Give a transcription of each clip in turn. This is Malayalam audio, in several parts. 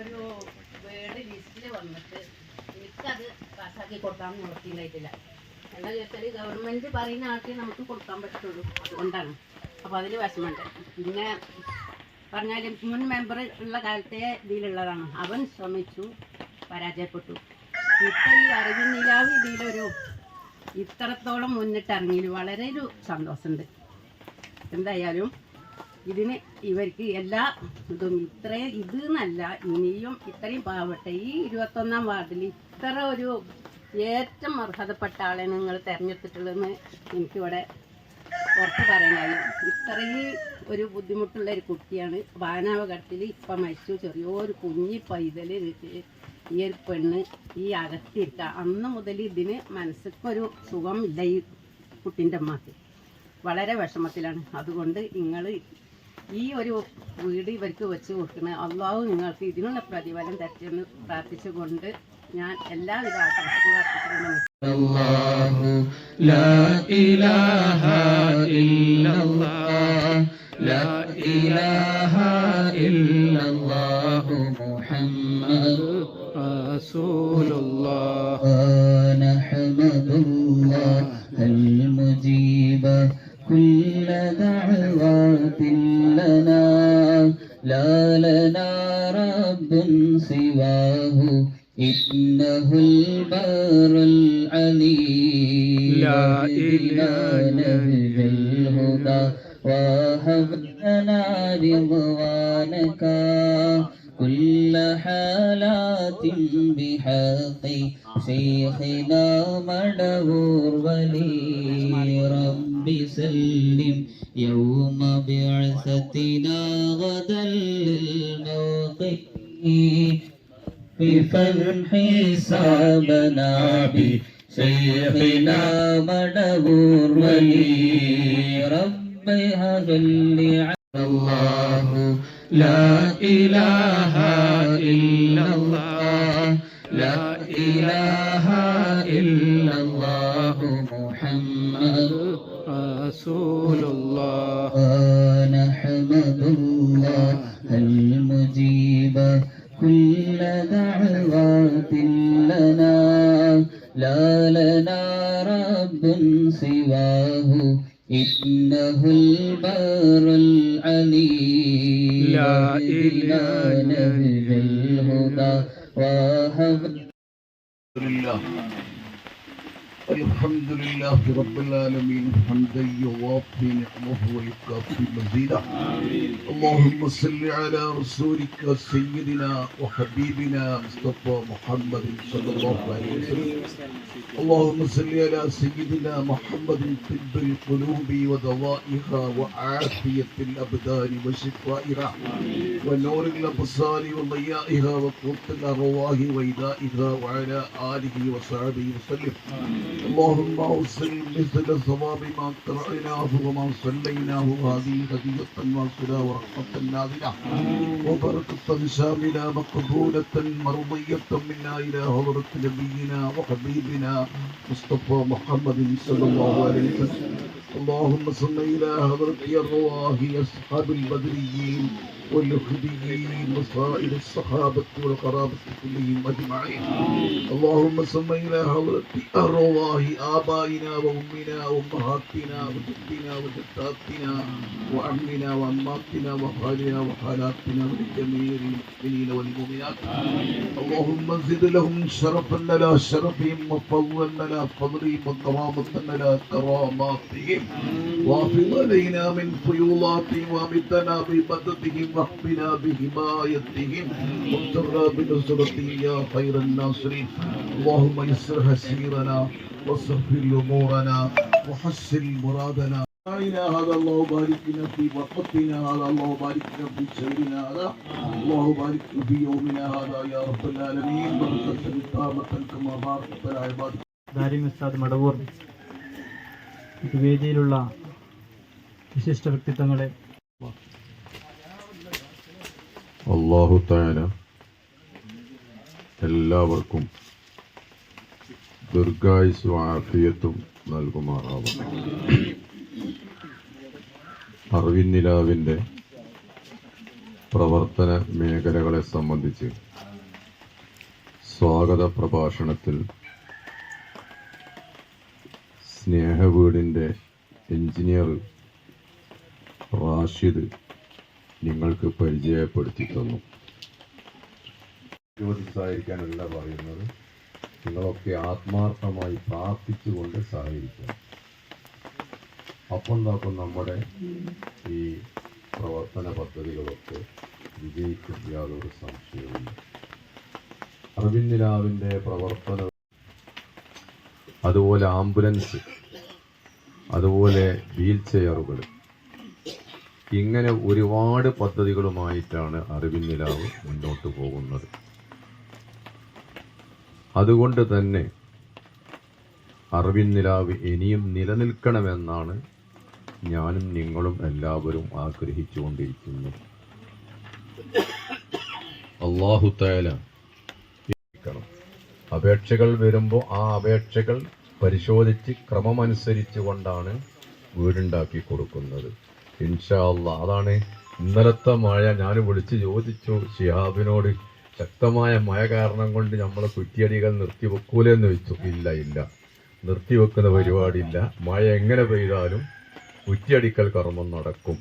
ഒരു വേർഡ് ലിസ്റ്റിൽ വന്നിട്ട് എനിക്കത് പാസ്സാക്കി കൊടുക്കാൻ നിവർത്തിയില്ലായിട്ടില്ല എന്താ ചോദിച്ചാൽ ഗവൺമെന്റ് പറയുന്ന ആൾക്ക് നമുക്ക് കൊടുക്കാൻ പറ്റുള്ളൂ അതുകൊണ്ടാണ്. അപ്പോൾ അതിൽ വിഷമമുണ്ട്. പിന്നെ പറഞ്ഞാൽ മുൻ മെമ്പർ ഉള്ള കാലത്തെ ഇതിലുള്ളതാണ്. അവൻ ശ്രമിച്ചു പരാജയപ്പെട്ടു. ഇപ്പം ഈ അറിവിനിലാവ് ഇതിലൊരു ഇത്രത്തോളം മുന്നിട്ടിറങ്ങിയിൽ വളരെ ഒരു സന്തോഷമുണ്ട്. എന്തായാലും ഇതിന് ഇവർക്ക് എല്ലാ ഇതും ഇത്രയും ഇത് എന്നല്ല ഇനിയും ഇത്രയും പാവട്ടെ ഈ ഇരുപത്തൊന്നാം വാർഡിൽ ഇത്ര ഒരു ഏറ്റവും അർഹതപ്പെട്ട ആളെ നിങ്ങൾ തിരഞ്ഞെടുത്തിട്ടുള്ളതെന്ന് എനിക്കിവിടെ പുറത്ത് പറയാൻ കഴിയും ഇത്രയും ഒരു ബുദ്ധിമുട്ടുള്ള ഒരു കുട്ടിയാണ്. വാനാവഘട്ടത്തിൽ ഇപ്പം മരിച്ചു. ചെറിയൊരു കുഞ്ഞി പൈതൽ ഈ ഒരു പെണ്ണ് ഈ അകത്തിരിക്ക. അന്ന് മുതൽ ഇതിന് മനസ്സിക്കൊരു സുഖം ഇല്ല ഈ കുട്ടിന്റെ അമ്മയ്ക്ക് വളരെ വിഷമത്തിലാണ്. അതുകൊണ്ട് നിങ്ങൾ ഈ ഒരു വീട് ഇവർക്ക് വെച്ച് കൊടുക്കുന്നത് അള്ളാഹു നിങ്ങൾക്ക് ഇതിനുള്ള പ്രതിഫലം തെറ്റെന്ന് പ്രാർത്ഥിച്ചുകൊണ്ട് ഞാൻ എല്ലാവിധ ആശംസകളും كل دعوات لنا لا لنا رب سواه إنه البر العلي لا إله نهج الهدى. وهب لنا رضوانك كل حالات بحق. شيخنا مدهور ولي رب سلم يوم بعثتنا غدا للموقف بفتح حسابنا بشيخنا مدبور ولي رب على الله. لا إله إلا الله. لا إله إلا الله. محمد رسول الله. نحمد الله المجيب. كل دعوات لنا لا لنا رب سواه. إنه البر العلي لا إله لله رب العالمين حمدا يوافي نعمه ويكافي مزيدا اللهم صل على رسولك سيدنا وحبيبنا مصطفى محمد صلى الله عليه وسلم. اللهم صل على سيدنا محمد طب القلوب ودوائها وعافية الأبدان وشفائها ونور الأبصار وضيائها وقوت الأرواح وإدائها وعلى آله وصحبه وسلم. اللهم أوصل مثل ثواب ما قرأناه وما صليناه. هذه هدية واصلة ورحمة نازلة. وبركة شاملة مقبولة مرضية منا إلى حضرة نبينا وحبيبنا مصطفى محمد صلى الله عليه وسلم. اللهم صل إلى حضرة أرواح أصحاب البدريين. والخديين وصائر الصحابة والقرابة كلهم أجمعين. اللهم صل إلى حضرة أرواح آبائنا وأمنا وأمهاتنا وجدنا وجداتنا وعمنا وعماتنا وخالنا وخالاتنا ولجميع المؤمنين والمؤمنات. اللهم زد لهم شرفا لنا شرفهم وفضلا لنا فضلهم وكرامة لنا كراماتهم. وافض علينا من فيوضاتهم وامدنا بمددهم واحفنا بحمايتهم واغفرنا بنصرتهم يا خير الناصرين اللهم يسر هسيرنا وسهل امورنا وحسن مرادنا إلى هذا الله بارك لنا في وقتنا هذا الله بارك لنا في شهرنا هذا الله بارك لنا في يومنا هذا يا رب العالمين بركة تامة كما باركت على عبادك ദാരിം ഉസ്താദ് മടവൂർ ഇത് വേദിയിലുള്ള വിശിഷ്ട വ്യക്തിത്വങ്ങളെ അള്ളാഹു താര എല്ലാവർക്കും ദീർഘായുസും ആഫിയത്തും നൽകുമാറാവും അറിവിൻ നിലാവിന്റെ പ്രവർത്തന മേഖലകളെ സംബന്ധിച്ച് സ്വാഗത പ്രഭാഷണത്തിൽ സ്നേഹവീടിന്റെ എഞ്ചിനീയർ റാഷിദ് നിങ്ങൾക്ക് പരിചയപ്പെടുത്തി തന്നു യോജിച്ചായിരിക്കാനല്ല പറയുന്നത്. നിങ്ങളൊക്കെ ആത്മാർത്ഥമായി പ്രാർത്ഥിച്ചുകൊണ്ട് സഹകരിക്കണം. അപ്പം എന്താക്കും നമ്മുടെ ഈ പ്രവർത്തന പദ്ധതികളൊക്കെ വിജയിക്കും യാതൊരു സംശയവുമില്ല. അറിവിന്ദിനാവിന്റെ പ്രവർത്തന അതുപോലെ ആംബുലൻസ് അതുപോലെ വീൽ ചെയറുകൾ ഇങ്ങനെ ഒരുപാട് പദ്ധതികളുമായിട്ടാണ് അറിവിൻ നിലാവ് മുന്നോട്ട് പോകുന്നത്. അതുകൊണ്ട് തന്നെ അറിവിൻ നിലാവ് ഇനിയും നിലനിൽക്കണമെന്നാണ് ഞാനും നിങ്ങളും എല്ലാവരും ആഗ്രഹിച്ചുകൊണ്ടിരിക്കുന്നത് അള്ളാഹു തയാല അപേക്ഷകൾ വരുമ്പോൾ ആ അപേക്ഷകൾ പരിശോധിച്ച് ക്രമമനുസരിച്ച് കൊണ്ടാണ് വീടുണ്ടാക്കി കൊടുക്കുന്നത്. ഇൻഷാല്ല അതാണ് ഇന്നലത്തെ മഴ. ഞാൻ വിളിച്ച് ചോദിച്ചു ഷിഹാബിനോട് ശക്തമായ മഴ കാരണം കൊണ്ട് നമ്മളെ കുറ്റിയടികൾ നിർത്തിവെക്കൂലെന്ന് വെച്ചു ഇല്ല ഇല്ല. നിർത്തിവെക്കുന്ന പരിപാടിയില്ല. മഴ എങ്ങനെ പെയ്താലും കുറ്റിയടിക്കൽ കർമ്മം നടക്കും.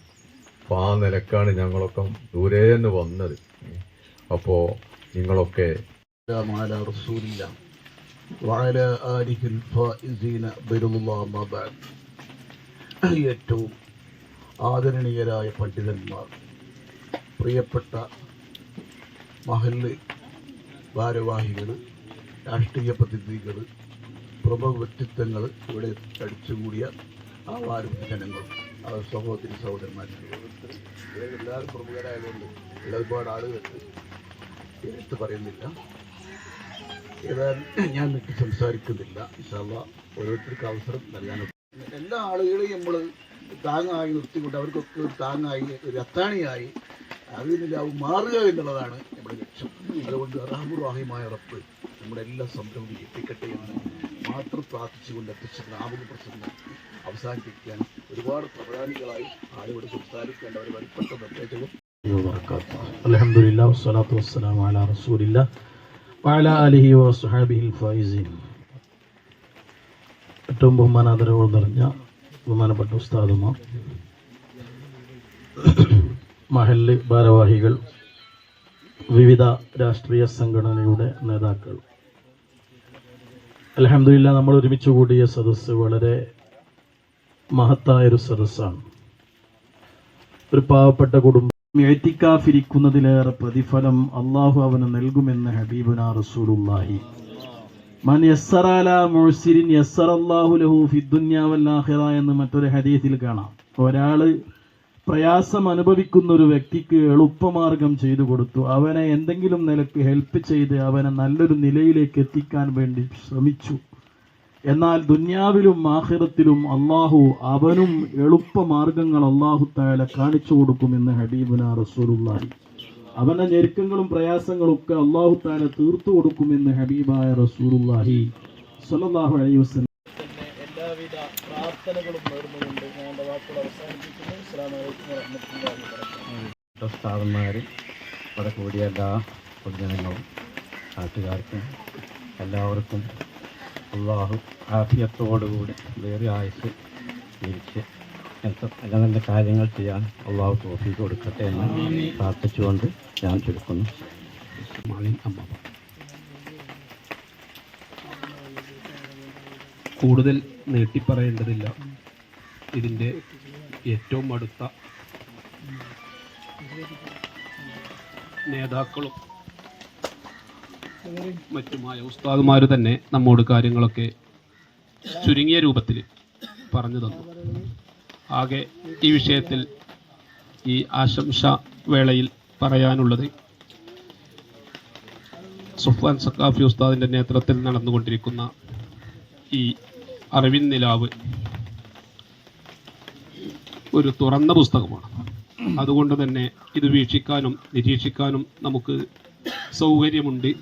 അപ്പം ആ നിലക്കാണ് ഞങ്ങളൊക്കെ ദൂരേന്ന് വന്നത്. അപ്പോൾ നിങ്ങളൊക്കെ ഏറ്റവും ആദരണീയരായ പണ്ഡിതന്മാർ പ്രിയപ്പെട്ട മഹല്ല് ഭാരവാഹികൾ രാഷ്ട്രീയ പ്രതിനിധികൾ പ്രമുഖ വ്യക്തിത്വങ്ങൾ ഇവിടെ അടിച്ചുകൂടിയ ആവാരും ജനങ്ങൾ ആ സഹോദരി സഹോദരന്മാർ എല്ലാവരും പ്രമുഖരായതുകൊണ്ട് ഒരുപാട് ആളുകൾക്ക് എടുത്ത് പറയുന്നില്ല. ഏതായാലും ഞാൻ നിൽക്കി സംസാരിക്കുന്നില്ല. ഇൻഷാല്ല ഓരോരുത്തർക്ക് അവസരം നൽകാനുള്ള എല്ലാ ആളുകളെയും നമ്മൾ താങ്ങായി നിർത്തിക്കൊണ്ട് അവർക്കൊക്കെ ഒരു താങ്ങായി ഒരു അത്താണിയായി അതിൽ നിന്നും മാറുക എന്നുള്ളതാണ് നമ്മുടെ ലക്ഷ്യം. അതുകൊണ്ട് അറാമുറാഹിമായ റബ്ബ് നമ്മുടെ എല്ലാ സംരംഭം എത്തിക്കട്ടെ എന്ന് മാത്രം പ്രാർത്ഥിച്ചുകൊണ്ട് അധ്യക്ഷൻ ആമുഖ പ്രസംഗം അവസാനിപ്പിക്കാൻ ഒരുപാട് പ്രധാനികളായി ആളുകൾ സംസാരിക്കേണ്ട ഒരു വലിപ്പെട്ട നിർദ്ദേശവും വസ്സലാത്തു ഏറ്റവും ബഹുമാനാദരവോട് നിറഞ്ഞ ബഹുമാനപ്പെട്ട ഉസ്താദുമാർ മഹല്ല് ഭാരവാഹികൾ വിവിധ രാഷ്ട്രീയ സംഘടനയുടെ നേതാക്കൾ. അലഹമില്ല നമ്മൾ ഒരുമിച്ച് കൂടിയ സദസ്സ് വളരെ മഹത്തായൊരു സദസ്സാണ്. ഒരു പാവപ്പെട്ട കുടുംബം. എഴുത്തിക്കാഫിരിക്കുന്നതിലേറെ പ്രതിഫലം അള്ളാഹു അവന് നൽകുമെന്ന് ഹബീബുന റസൂലുള്ളാഹി. മൻ യസ്സറാല മുഴ്സിരിൻ യസ്സറല്ലാഹു ലഹു ഫിദ്ദുന്യ വൽ ആഖിറ എന്ന് മറ്റൊരു ഹദീസിൽ കാണാം. ഒരാൾ പ്രയാസം അനുഭവിക്കുന്ന ഒരു വ്യക്തിക്ക് എളുപ്പമാർഗം ചെയ്തു കൊടുത്തു. അവനെ എന്തെങ്കിലും നിലയ്ക്ക് ഹെൽപ്പ് ചെയ്ത് അവനെ നല്ലൊരു നിലയിലേക്ക് എത്തിക്കാൻ വേണ്ടി ശ്രമിച്ചു. എന്നാൽ ദുന്യാവിലും ആഹിറത്തിലും അള്ളാഹു അവനും എളുപ്പമാർഗങ്ങൾ അള്ളാഹു താല കാണിച്ചു കൊടുക്കുമെന്ന് ഹബീബുന റസൂലുള്ളാഹി അവന്റെ ഞെരുക്കങ്ങളും പ്രയാസങ്ങളും ഒക്കെ അള്ളാഹു താല തീർത്തു കൊടുക്കുമെന്ന് ഹബീബായ റസൂലുള്ളാഹി സ്വല്ലല്ലാഹു അലൈഹി വസല്ലം. എല്ലാവിധ പ്രാർത്ഥനകളും നേർന്നുകൊണ്ട് ഞാൻ എന്റെ വാക്കുകൾ അവസാനിപ്പിക്കുന്നു. അസ്സലാമു അലൈക്കും വറഹ്മത്തുള്ളാഹി വബറകാതുഹു. ഉസ്താദന്മാർ ഇവിടെ കൂടിയ എല്ലാ പൊതുജനങ്ങളും നാട്ടുകാർക്കും എല്ലാവർക്കും അള്ളാഹു ആഫിയത്തോടുകൂടി വേറെ ആയുസ് തിരിച്ച് എന്ത- നല്ല നല്ല കാര്യങ്ങൾ ചെയ്യാൻ അള്ളാഹു തോഫി കൊടുക്കട്ടെ എന്ന് പ്രാർത്ഥിച്ചുകൊണ്ട് ഞാൻ ചുരുക്കുന്നു മാളിൻ അമ്മ കൂടുതൽ നീട്ടിപ്പറയേണ്ടതില്ല. ഇതിന്റെ ഏറ്റവും അടുത്ത നേതാക്കളും മറ്റുമായ ഉസ്താദുമാർ തന്നെ നമ്മോട് കാര്യങ്ങളൊക്കെ ചുരുങ്ങിയ രൂപത്തിൽ പറഞ്ഞു തന്നു. ആകെ ഈ വിഷയത്തിൽ ഈ ആശംസ വേളയിൽ പറയാനുള്ളത്. സുഫാൻ സക്കാഫി ഉസ്താദിന്റെ നേതൃത്വത്തിൽ നടന്നുകൊണ്ടിരിക്കുന്ന ഈ അറിവിൻ നിലാവ് ഒരു തുറന്ന പുസ്തകമാണ്. അതുകൊണ്ട് തന്നെ ഇത് വീക്ഷിക്കാനും നിരീക്ഷിക്കാനും നമുക്ക് സൗകര്യമുണ്ട്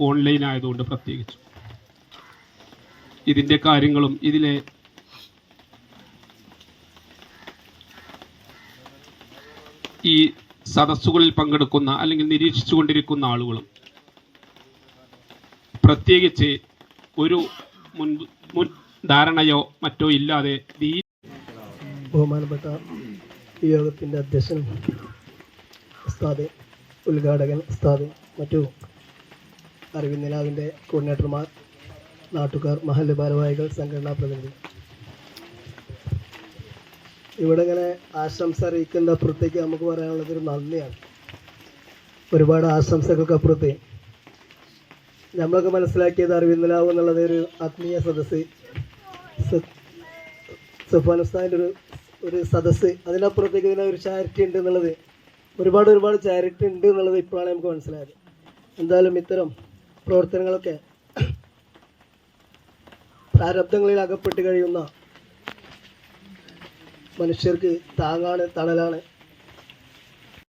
ഓൺലൈൻ ആയതുകൊണ്ട് പ്രത്യേകിച്ച്. ഇതിന്റെ കാര്യങ്ങളും ഇതിലെ ഈ സദസ്സുകളിൽ പങ്കെടുക്കുന്ന അല്ലെങ്കിൽ നിരീക്ഷിച്ചുകൊണ്ടിരിക്കുന്ന ആളുകളും പ്രത്യേകിച്ച് ഒരു മുൻ മുൻ ധാരണയോ മറ്റോ ഇല്ലാതെ ബഹുമാനപ്പെട്ട ഈ യോഗത്തിന്റെ അധ്യക്ഷൻ ഉസ്താദ് ഉദ്ഘാടകൻ ഉസ്താദ് മറ്റു അറിവിന്ദിനാവിന്റെ കോർഡിനേറ്റർമാർ നാട്ടുകാർ മഹല്ല് ഭാരവാഹികൾ സംഘടനാ പ്രതിനിധി. ഇവിടെ ഇങ്ങനെ ആശംസ അറിയിക്കുന്ന അപ്പുറത്തേക്ക് നമുക്ക് പറയാനുള്ളത് ഒരു നന്ദിയാണ്. ഒരുപാട് ആശംസകൾക്ക് അപ്പുറത്ത്. നമ്മളൊക്കെ മനസ്സിലാക്കിയത് അറിവിന്ദിനാവ് എന്നുള്ളത് ഒരു ആത്മീയ സദസ്സ്. സ- ഉസ്താദിന്റെ ഒരു ഒരു സദസ്സ്. അതിനപ്പുറത്തേക്ക് ഇതിനെ ഒരു ചാരിറ്റി ഉണ്ട് എന്നുള്ളത്. ഒരുപാട് ഒരുപാട് ചാരിറ്റി ഉണ്ട് എന്നുള്ളത് ഇപ്പോഴാണ് നമുക്ക് മനസ്സിലായത്. എന്തായാലും ഇത്തരം പ്രവർത്തനങ്ങളൊക്കെ പ്രാരബ്ധങ്ങളിൽ അകപ്പെട്ട് കഴിയുന്ന മനുഷ്യർക്ക് താങ്ങാണ് തണലാണ്.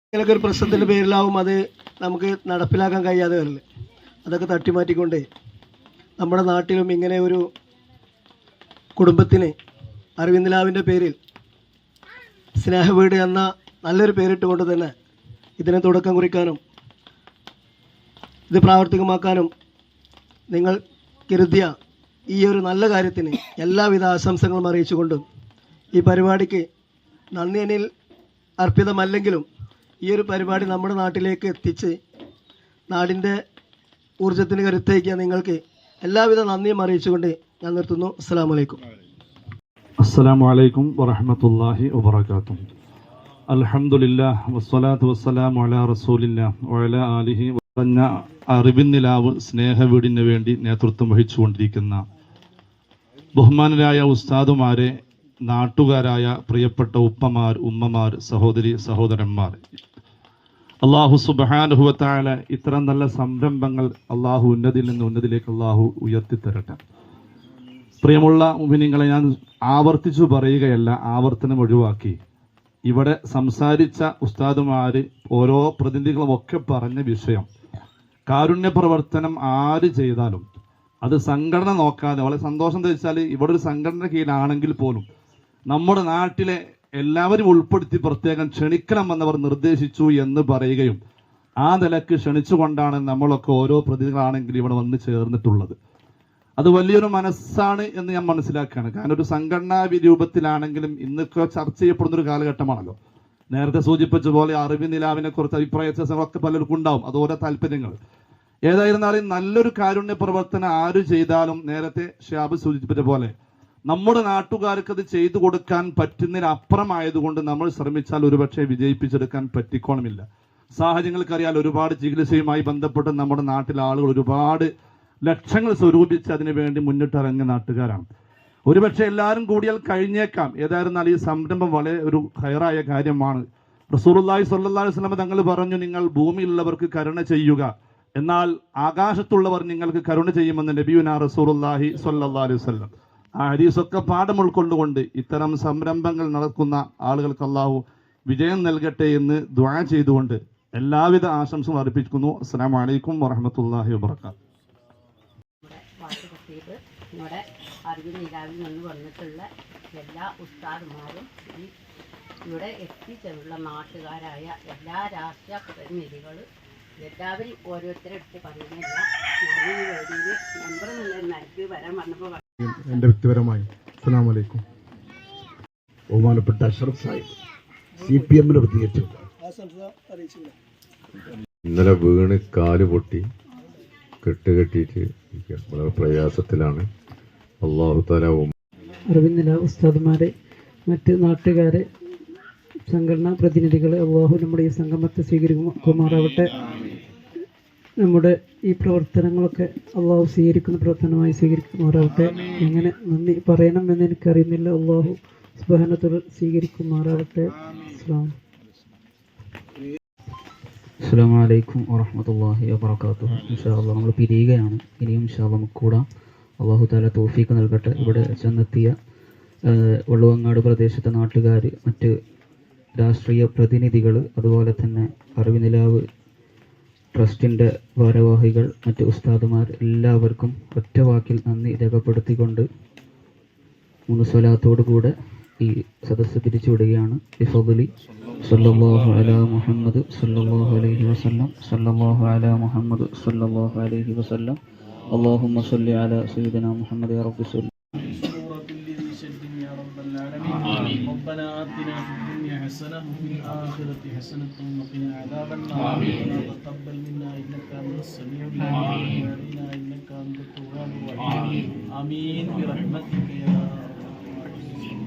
ഇങ്ങനെയൊക്കെ ഒരു പ്രശ്നത്തിന്റെ പേരിലാവും അത് നമുക്ക് നടപ്പിലാക്കാൻ കഴിയാതെ വരില്ല അതൊക്കെ തട്ടിമാറ്റിക്കൊണ്ട് നമ്മുടെ നാട്ടിലും ഇങ്ങനെ ഒരു കുടുംബത്തിന് അരവിന്ദ്ലാവിന്റെ പേരിൽ സ്നേഹവീട് എന്ന നല്ലൊരു പേരിട്ടുകൊണ്ട് തന്നെ ഇതിനെ തുടക്കം കുറിക്കാനും ഇത് പ്രാവർത്തികമാക്കാനും നിങ്ങൾ കരുതിയ ഈ ഒരു നല്ല കാര്യത്തിന് എല്ലാവിധ ആശംസകളും അറിയിച്ചുകൊണ്ടും ഈ പരിപാടിക്ക് നന്ദി എന്നിൽ അർപ്പിതമല്ലെങ്കിലും ഈ ഒരു പരിപാടി നമ്മുടെ നാട്ടിലേക്ക് എത്തിച്ച് നാടിന്റെ ഊർജത്തിന് കരുത്തേക്കിയ നിങ്ങൾക്ക് എല്ലാവിധ നന്ദിയും അറിയിച്ചുകൊണ്ട് ഞാൻ നിർത്തുന്നു. അസ്സാം വലൈക്കും അസ്സാം വലൈക്കും വറഹ്മത്തുള്ളാഹി വബറകാതുഹു. അൽഹംദുലില്ലാഹ് വസ്സലാത്തു വസ്സലാമു അലാ ആലിഹി പറഞ്ഞ അറിവിൻ നിലാവ് സ്നേഹവീടിന് വേണ്ടി നേതൃത്വം വഹിച്ചുകൊണ്ടിരിക്കുന്ന ബഹുമാനരായ ഉസ്താദുമാരെ നാട്ടുകാരായ പ്രിയപ്പെട്ട ഉപ്പമാർ ഉമ്മമാർ സഹോദരി സഹോദരന്മാർ. അള്ളാഹു സുബാനുഭവത്തായ ഇത്തരം നല്ല സംരംഭങ്ങൾ അള്ളാഹു ഉന്നതിൽ നിന്ന് ഉന്നതിലേക്ക് അള്ളാഹു ഉയർത്തിത്തരട്ടെ. പ്രിയമുള്ള മുബിനിങ്ങളെ ഞാൻ ആവർത്തിച്ചു പറയുകയല്ല ആവർത്തനം ഒഴിവാക്കി. ഇവിടെ സംസാരിച്ച ഉസ്താദുമാർ ഓരോ പ്രതിനിധികളും ഒക്കെ പറഞ്ഞ വിഷയം. കാരുണ്യ പ്രവർത്തനം ആര് ചെയ്താലും അത് സംഘടന നോക്കാതെ വളരെ സന്തോഷം എന്ന് ഇവിടെ ഒരു സംഘടന കീഴിലാണെങ്കിൽ പോലും നമ്മുടെ നാട്ടിലെ എല്ലാവരും ഉൾപ്പെടുത്തി പ്രത്യേകം ക്ഷണിക്കണമെന്നവർ നിർദ്ദേശിച്ചു എന്ന് പറയുകയും ആ നിലയ്ക്ക് ക്ഷണിച്ചുകൊണ്ടാണ് നമ്മളൊക്കെ ഓരോ പ്രതിനിധികളാണെങ്കിൽ ഇവിടെ വന്ന് ചേർന്നിട്ടുള്ളത്. അത് വലിയൊരു മനസ്സാണ് എന്ന് ഞാൻ മനസ്സിലാക്കുകയാണ്. കാരണം ഒരു സംഘടനാ രൂപത്തിലാണെങ്കിലും ഇന്നൊക്കെ ചർച്ച ചെയ്യപ്പെടുന്ന ഒരു കാലഘട്ടമാണല്ലോ. നേരത്തെ സൂചിപ്പിച്ച പോലെ അറിവ് നിലാവിനെ കുറിച്ച് അഭിപ്രായ വ്യത്യാസങ്ങളൊക്കെ പലർക്കും ഉണ്ടാവും. അതോരോ താല്പര്യങ്ങൾ. ഏതായിരുന്നാലും നല്ലൊരു കാരുണ്യ പ്രവർത്തനം ആര് ചെയ്താലും നേരത്തെ ഷാബ് സൂചിപ്പിച്ച പോലെ നമ്മുടെ നാട്ടുകാർക്ക് അത് ചെയ്തു കൊടുക്കാൻ പറ്റുന്നതിനപ്പുറമായതുകൊണ്ട് നമ്മൾ ശ്രമിച്ചാൽ ഒരുപക്ഷെ വിജയിപ്പിച്ചെടുക്കാൻ പറ്റിക്കോണമില്ല. സാഹചര്യങ്ങൾക്കറിയാൽ ഒരുപാട് ചികിത്സയുമായി ബന്ധപ്പെട്ട് നമ്മുടെ നാട്ടിലെ ആളുകൾ ഒരുപാട് ലക്ഷങ്ങൾ സ്വരൂപിച്ച് അതിനു വേണ്ടി മുന്നിട്ടിറങ്ങിയ നാട്ടുകാരാണ്. ഒരുപക്ഷെ എല്ലാവരും കൂടിയാൽ കഴിഞ്ഞേക്കാം. ഏതായിരുന്നാൽ ഈ സംരംഭം വളരെ ഒരു ഹയറായ കാര്യമാണ്. റസൂറുല്ലാഹി സല്ലി വസല്ലം തങ്ങൾ പറഞ്ഞു നിങ്ങൾ ഭൂമിയിലുള്ളവർക്ക് കരുണ ചെയ്യുക. എന്നാൽ ആകാശത്തുള്ളവർ നിങ്ങൾക്ക് കരുണ ചെയ്യുമെന്ന് നബിയുന റസൂറുല്ലാഹി സല്ലാ അലൈഹി ആ ഹദീസൊക്കെ പാഠം ഉൾക്കൊണ്ടുകൊണ്ട് ഇത്തരം സംരംഭങ്ങൾ നടക്കുന്ന ആളുകൾക്ക് അള്ളാഹു വിജയം നൽകട്ടെ എന്ന് ദ്വാ ചെയ്തുകൊണ്ട് എല്ലാവിധ ആശംസകൾ അർപ്പിക്കുന്നു. അസ്സാം വലൈക്കും വറഹമത്തല്ലാഹി വാബർക്കാത്തു നമ്മുടെ അറിവ് നിലാവിൽ നിന്ന് വന്നിട്ടുള്ള എല്ലാ ഉസ്താദുമാരും ഈ ഇവിടെ എത്തിച്ചേർന്നുള്ള നാട്ടുകാരായ എല്ലാ രാഷ്ട്രീയ പ്രതിനിധികളും എല്ലാവരും ഓരോരുത്തരെടുത്ത് പറയുന്നില്ല. ഞാൻ ഈ വേദിയിൽ നമ്പർ നൽകി വരാൻ വന്നപ്പോൾ എന്റെ വ്യക്തിപരമായി. അസ്സാം വലൈക്കും ബഹുമാനപ്പെട്ട അഷറഫ് സാഹിബ് സി പി എമ്മിന് പ്രതികരിച്ചു ഇന്നലെ വീണ് കാൽ പൊട്ടി കെട്ടുകെട്ടിയിട്ട്. വളരെ പ്രയാസത്തിലാണ്. അള്ളാഹു താല അറിവിന്നില്ല ഉസ്താദുമാരെ മറ്റ് നാട്ടുകാരെ സംഘടനാ പ്രതിനിധികളെ അള്ളാഹു നമ്മുടെ ഈ സംഗമത്തെ സ്വീകരിക്കുമാറാവട്ടെ. നമ്മുടെ ഈ പ്രവർത്തനങ്ങളൊക്കെ അള്ളാഹു സ്വീകരിക്കുന്ന പ്രവർത്തനമായി സ്വീകരിക്കുമാറാവട്ടെ. എങ്ങനെ നന്ദി പറയണമെന്ന് എനിക്കറിയുന്നില്ല. അള്ളാഹു സുബാനത്തോട് സ്വീകരിക്കുമാറാവട്ടെ. അസ്സലാമു അസ്സാം വലൈക്കും വറഹമത്തല്ലാഹി വാബർക്കാത്തു ഇൻഷാല്ല നമ്മൾ പിരിയുകയാണ്. ഇനിയും ഇൻഷാല്ല നമുക്ക് അള്ളാഹു താല തോഫീക്ക് നൽകട്ടെ. ഇവിടെ ചെന്നെത്തിയ വള്ളുവങ്ങാട് പ്രദേശത്തെ നാട്ടുകാർ മറ്റ് രാഷ്ട്രീയ പ്രതിനിധികൾ അതുപോലെ തന്നെ അറിവിനിലാവ് ട്രസ്റ്റിൻ്റെ ഭാരവാഹികൾ മറ്റ് ഉസ്താദുമാർ എല്ലാവർക്കും ഒറ്റ വാക്കിൽ നന്ദി രേഖപ്പെടുത്തിക്കൊണ്ട് മൂന്ന് സ്വലാത്തോടു കൂടെ ഈ സദസ്സ് പിരിച്ചുവിടുകയാണ് ബിഫദലി സല്ലല്ലാഹു അലാ മുഹമ്മദ് സല്ലല്ലാഹു അലൈഹി വസല്ലം സല്ലല്ലാഹു അലാ മുഹമ്മദ് സല്ലല്ലാഹു അലൈഹി വസല്ലം اللهم صل على سيدنا محمد يا رب صل ربنا آتنا في الدنيا حسنة وفي الآخرة حسنة وقنا عذاب النار وتقبل منا إنك أنت السميع العليم. وأرنا إنك أنت التواب الرحيم. آمين. برحمتك يا رب العالمين.